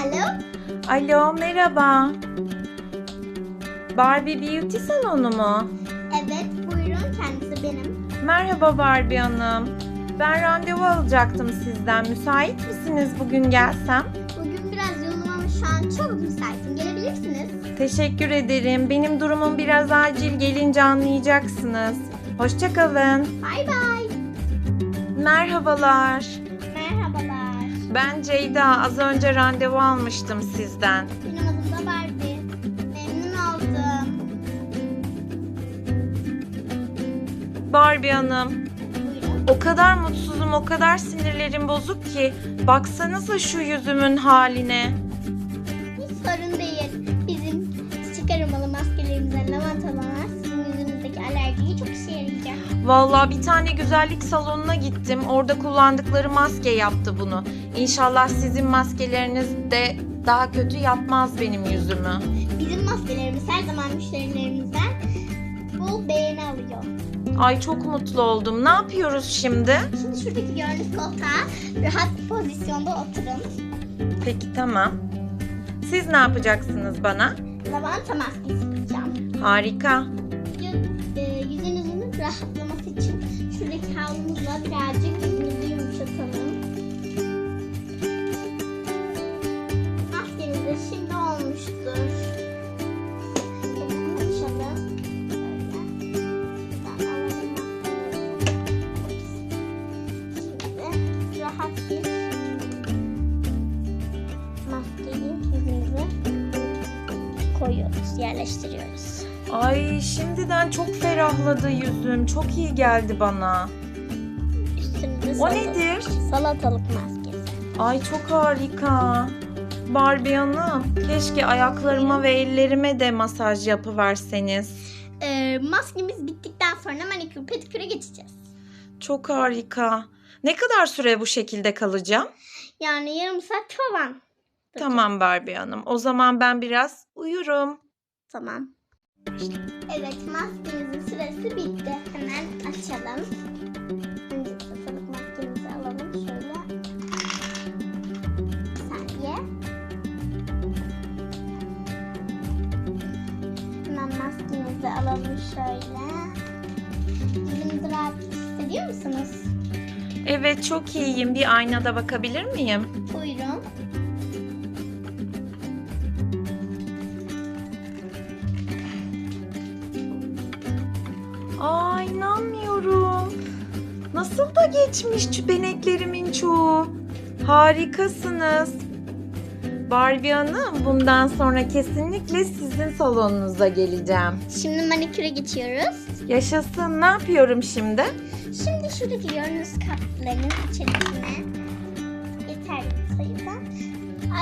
Alo? Alo merhaba. Barbie Beauty salonu mu? Evet, buyurun kendisi benim. Merhaba Barbie Hanım. Ben randevu alacaktım sizden. Müsait misiniz bugün gelsem? Bugün biraz yoğunum ama şu an çok müsaitim. Gelebilirsiniz. Teşekkür ederim. Benim durumum biraz acil. Gelince anlayacaksınız. Hoşçakalın. Bay bay. Merhabalar. Ben Ceyda. Az önce randevu almıştım sizden. Benim adım da Barbie. Memnun oldum. Barbie Hanım. Buyurun. O kadar mutsuzum, o kadar sinirlerim bozuk ki. Baksanıza şu yüzümün haline. Hiç sorun değil. Vallahi bir tane güzellik salonuna gittim. Orada kullandıkları maske yaptı bunu. İnşallah sizin maskeleriniz de daha kötü yapmaz benim yüzümü. Bizim maskelerimiz her zaman müşterilerimizden bol beğeni alıyor. Ay çok mutlu oldum. Ne yapıyoruz şimdi? Şimdi şuradaki gördüğünüz koltuğa rahat bir pozisyonda oturun. Peki tamam. Siz ne yapacaksınız bana? Lavanta maskesi yapacağım. Harika. Yüz- rahatlaması için şuradaki havlumuzla birazcık yüzünüzü yumuşatalım. Maskeniz de şimdi olmuştur. Yerleştiriyoruz. Ay şimdiden çok ferahladı yüzüm. Çok iyi geldi bana. Üstünde O nedir? Salatalık maskesi. Ay çok harika. Barbie Hanım, keşke ayaklarıma ve ellerime de masaj yapıverseniz. Ee, maskemiz bittikten sonra manikür pediküre geçeceğiz. Çok harika. Ne kadar süre bu şekilde kalacağım? Yani yarım saat falan. Tamam Barbie Hanım. O zaman ben biraz uyurum. Tamam. Evet maskemizin süresi bitti. Hemen açalım. Önce salatalık maskemizi alalım şöyle. Bir saniye. Hemen maskemizi alalım şöyle. Yüzünüzü rahat hissediyor musunuz? Evet çok iyiyim. Bir aynada bakabilir miyim? Nasıl da geçmiş çüpeneklerimin çoğu. Harikasınız. Barbie Hanım bundan sonra kesinlikle sizin salonunuza geleceğim. Şimdi maniküre geçiyoruz. Yaşasın. Ne yapıyorum şimdi? Şimdi şuradaki gördüğünüz kartların içerisine yeterli sayıda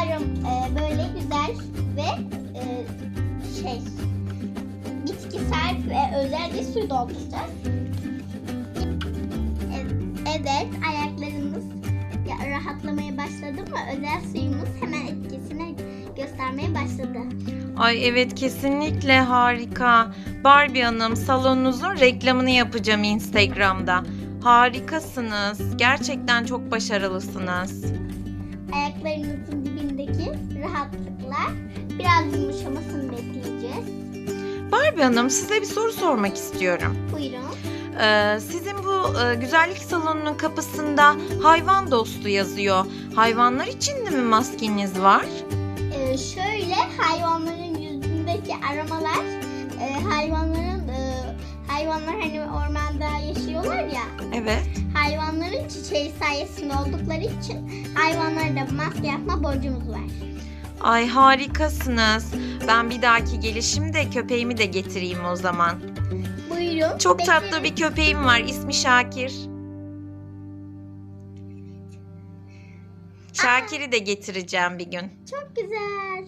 aram e, böyle güzel ve e, şey bitkisel ve özel bir su dolduracağız. Evet, ayaklarımız ya, rahatlamaya başladı mı özel suyumuz hemen etkisini göstermeye başladı. Ay evet kesinlikle harika. Barbie Hanım salonunuzun reklamını yapacağım Instagram'da. Harikasınız. Gerçekten çok başarılısınız. Ayaklarınızın dibindeki rahatlıklar biraz yumuşamasını bekleyeceğiz. Barbie Hanım size bir soru sormak istiyorum. Buyurun. Ee, sizin bu e, güzellik salonunun kapısında hayvan dostu yazıyor. Hayvanlar için de mi maskeniz var? Ee, şöyle hayvanların yüzündeki aromalar e, hayvanların e, hayvanlar hani ormanda yaşıyorlar ya Evet. hayvanların çiçeği sayesinde oldukları için hayvanlara da maske yapma borcumuz var. Ay harikasınız. Ben bir dahaki gelişimde köpeğimi de getireyim o zaman. Buyurun. Çok bekleriz. tatlı bir köpeğim var. İsmi Şakir. Şakir'i de getireceğim bir gün. Çok güzel.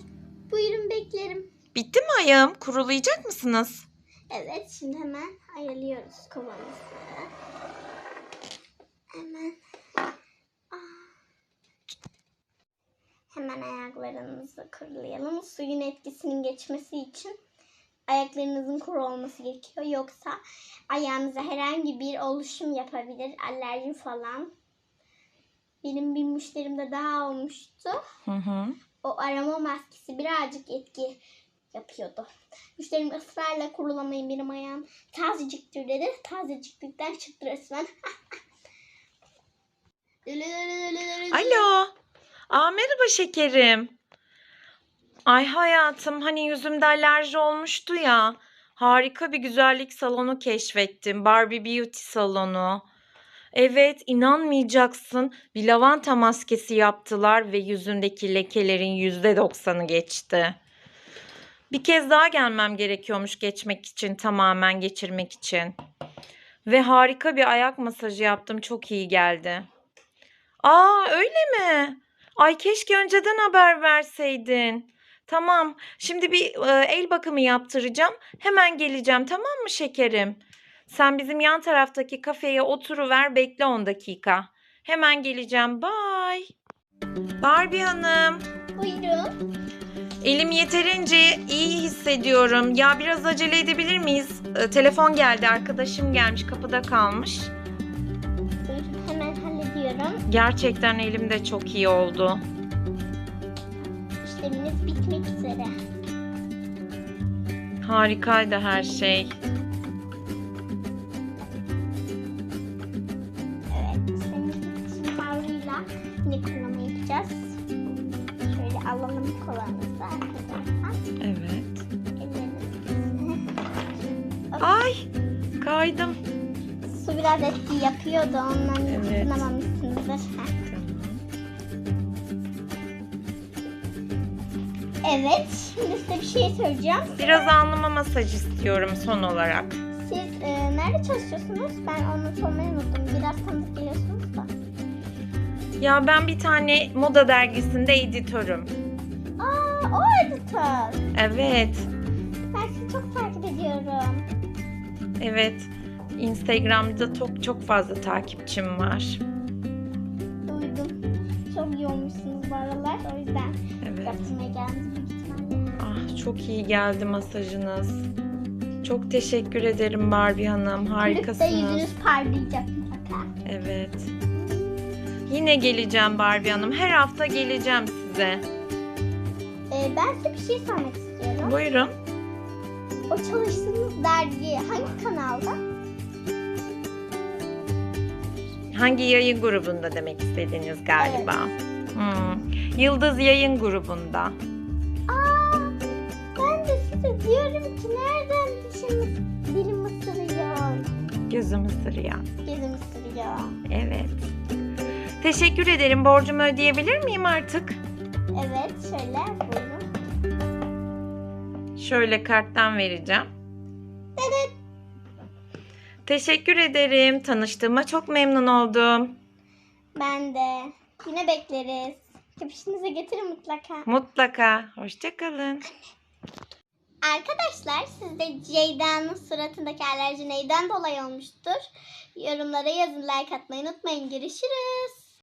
Buyurun beklerim. Bitti mi ayağım? Kurulayacak mısınız? Evet şimdi hemen ayarlıyoruz kovamızı. Hemen. Hemen ayaklarınızı kurulayalım. Suyun etkisinin geçmesi için ayaklarınızın kuru olması gerekiyor. Yoksa ayağınıza herhangi bir oluşum yapabilir. Alerji falan. benim bir müşterimde daha olmuştu. Hı hı. O arama maskesi birazcık etki yapıyordu. Müşterim ısrarla kurulamayın benim ayağım tazeciktir dedi. Tazeciklikten çıktı resmen. Alo. Aa, merhaba şekerim. Ay hayatım hani yüzümde alerji olmuştu ya. Harika bir güzellik salonu keşfettim. Barbie Beauty salonu. Evet inanmayacaksın. Bir lavanta maskesi yaptılar ve yüzündeki lekelerin yüzde doksanı geçti. Bir kez daha gelmem gerekiyormuş geçmek için, tamamen geçirmek için. Ve harika bir ayak masajı yaptım. Çok iyi geldi. Aa öyle mi? Ay keşke önceden haber verseydin. Tamam. Şimdi bir e, el bakımı yaptıracağım. Hemen geleceğim tamam mı şekerim? Sen bizim yan taraftaki kafeye oturuver bekle 10 dakika. Hemen geleceğim. Bye. Barbie Hanım. Buyurun. Elim yeterince iyi hissediyorum. Ya biraz acele edebilir miyiz? E, telefon geldi. Arkadaşım gelmiş. Kapıda kalmış. Buyurun hemen hallediyorum. Gerçekten elim de çok iyi oldu. İşleminiz bitmek üzere. Harikaydı her şey. Evet, bitti. Şimdi havluyla yine yapacağız. Şöyle alalım kolanızı arkadaşlar. Evet. Ay kaydım. Su biraz etki yapıyordu. Ondan Evet. ısınamamışsınızdır. Evet, şimdi size bir şey söyleyeceğim. Biraz alnıma masaj istiyorum son olarak. Siz e, nerede çalışıyorsunuz? Ben onu sormayı unuttum. Biraz tanıdık geliyorsunuz da. Ya ben bir tane moda dergisinde editörüm. Aa, o editör. Evet. Ben sizi çok takip ediyorum. Evet. Instagram'da çok çok fazla takipçim var. Duydum. Çok iyi olmuşsunuz bu aralar. O yüzden Evet. yaptırmaya geldim çok iyi geldi masajınız. Çok teşekkür ederim Barbie Hanım. Harikasınız. yüzünüz parlayacak mutlaka. Evet. Yine geleceğim Barbie Hanım. Her hafta geleceğim size. Ee, ben size bir şey sormak istiyorum. Buyurun. O çalıştığınız dergi hangi kanalda? Hangi yayın grubunda demek istediğiniz galiba? Hmm. Yıldız Yayın grubunda. Size diyorum ki nereden dişimiz dilim ısırıyor, Gözüm ısırıyor. gözüm ısırıyor. Evet. Teşekkür ederim. Borcumu ödeyebilir miyim artık? Evet, şöyle buyurun. Şöyle karttan vereceğim. Teşekkür ederim. Tanıştığıma çok memnun oldum. Ben de. Yine bekleriz. Kapışınıza getirin mutlaka. Mutlaka. Hoşçakalın. Arkadaşlar sizde Ceyda'nın suratındaki alerji neyden dolayı olmuştur? Yorumlara yazın like atmayı unutmayın. Görüşürüz.